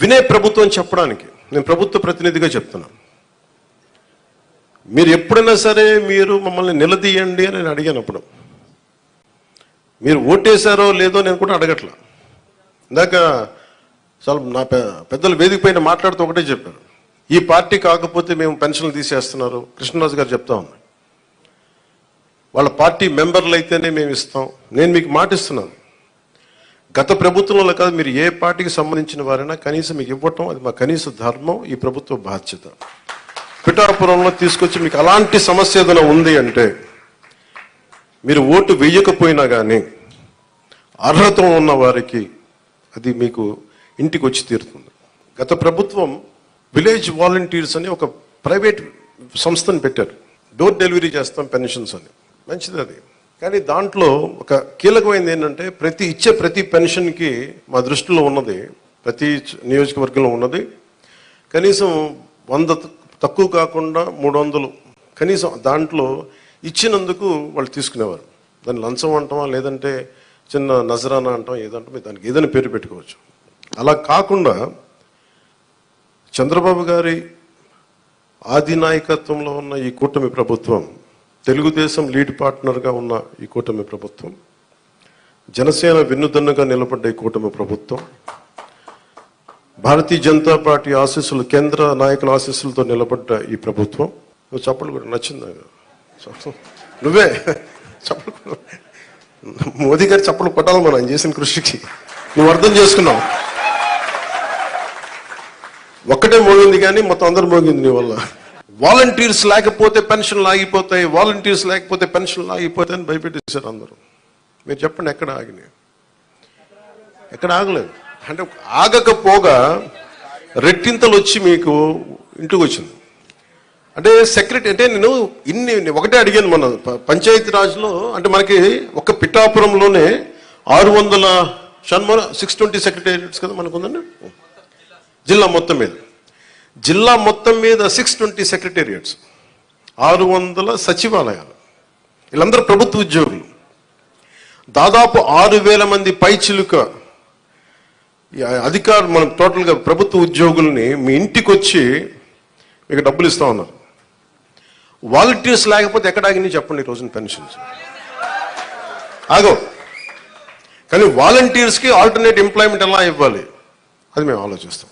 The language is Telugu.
వినే ప్రభుత్వం చెప్పడానికి నేను ప్రభుత్వ ప్రతినిధిగా చెప్తున్నాను మీరు ఎప్పుడైనా సరే మీరు మమ్మల్ని నిలదీయండి అని నేను అడిగానప్పుడు మీరు ఓటేశారో లేదో నేను కూడా అడగట్లా. ఇందాక చాలా నా పెద్దలు వేదిక పైన మాట్లాడుతూ ఒకటే చెప్పారు. ఈ పార్టీ కాకపోతే మేము పెన్షన్లు తీసేస్తున్నారు. కృష్ణరాజు గారు చెప్తా ఉన్నారు. వాళ్ళ పార్టీ మెంబర్లు అయితేనే మేము ఇస్తాం. నేను మీకు మాటిస్తున్నాను. గత ప్రభుత్వంలో కాదు మీరు ఏ పార్టీకి సంబంధించిన వారైనా కనీసం మీకు ఇవ్వటం అది మా కనీస ధర్మం ఈ ప్రభుత్వ బాధ్యత. పిఠాపురంలో తీసుకొచ్చి మీకు అలాంటి సమస్య ఏదైనా ఉంది అంటే మీరు ఓటు వేయకపోయినా కానీ అర్హత ఉన్న వారికి అది మీకు ఇంటికి వచ్చి తీరుతుంది. గత ప్రభుత్వం విలేజ్ వాలంటీర్స్ అని ఒక ప్రైవేట్ సంస్థను పెట్టారు. డోర్ డెలివరీ చేస్తాం పెన్షన్స్ అని. మంచిది అది. కానీ దాంట్లో ఒక కీలకమైనది ఏంటంటే ప్రతి ఇచ్చే ప్రతి పెన్షన్కి మా దృష్టిలో ఉన్నది ప్రతి నియోజకవర్గంలో ఉన్నది కనీసం వంద తక్కువ కాకుండా మూడు వందలు కనీసం దాంట్లో ఇచ్చినందుకు వాళ్ళు తీసుకునేవారు. దాన్ని లంచం అంటామా లేదంటే చిన్న నజరానా అంటాం ఏదంటే మీరు దానికి ఏదైనా పేరు పెట్టుకోవచ్చు. అలా కాకుండా చంద్రబాబు గారి ఆదినాయకత్వంలో ఉన్న ఈ కూటమి ప్రభుత్వం తెలుగుదేశం లీడ్ పార్ట్నర్గా ఉన్న ఈ కూటమి ప్రభుత్వం జనసేన వెన్నుదన్నుగా నిలబడ్డ ఈ కూటమి ప్రభుత్వం భారతీయ జనతా పార్టీ ఆశీస్సులు కేంద్ర నాయకుల ఆశీస్సులతో నిలబడ్డ ఈ ప్రభుత్వం. నువ్వు చప్పలు కూడా నచ్చింది? నువ్వే చప్పలు మోదీ గారు చప్పలు కొట్టాలి మనం ఆయన చేసిన కృషికి. నువ్వు అర్థం చేసుకున్నావు. ఒక్కటే మోగింది కానీ మొత్తం అందరు మోగింది నీ వల్ల. వాలంటీర్స్ లేకపోతే పెన్షన్లు ఆగిపోతాయి వాలంటీర్స్ లేకపోతే పెన్షన్లు ఆగిపోతాయి అని భయపెట్టేశారు అందరూ. మీరు చెప్పండి ఎక్కడ ఆగినాయి? ఎక్కడ ఆగలేదు? అంటే ఆగకపోగా రెట్టింతలు వచ్చి మీకు ఇంటికి వచ్చింది. అంటే సెక్రటరీ అంటే నేను ఇన్ని ఒకటే అడిగాను మన పంచాయతీ రాజ్లో అంటే మనకి ఒక పిఠాపురంలోనే ఆరు వందల షణ్మల సిక్స్ ట్వంటీ సెక్రటేరియట్స్ కదా మనకు ఉందండి జిల్లా మొత్తం మీద. జిల్లా మొత్తం మీద సిక్స్ ట్వంటీ సెక్రటేరియట్స్ ఆరు వందల సచివాలయాలు వీళ్ళందరూ ప్రభుత్వ ఉద్యోగులు. దాదాపు ఆరు వేల మంది పైచిలుక అధికారు అధికారులు మనం టోటల్గా ప్రభుత్వ ఉద్యోగుల్ని మీ ఇంటికి వచ్చి మీకు డబ్బులు ఇస్తా ఉన్నారు. వాలంటీర్స్ లేకపోతే ఎక్కడ ఆగింది చెప్పండి ఈ రోజున పెన్షన్స్. ఆగో. కానీ వాలంటీర్స్కి ఆల్టర్నేట్ ఎంప్లాయ్మెంట్ ఎలా ఇవ్వాలి? అది మేము ఆలోచిస్తాం.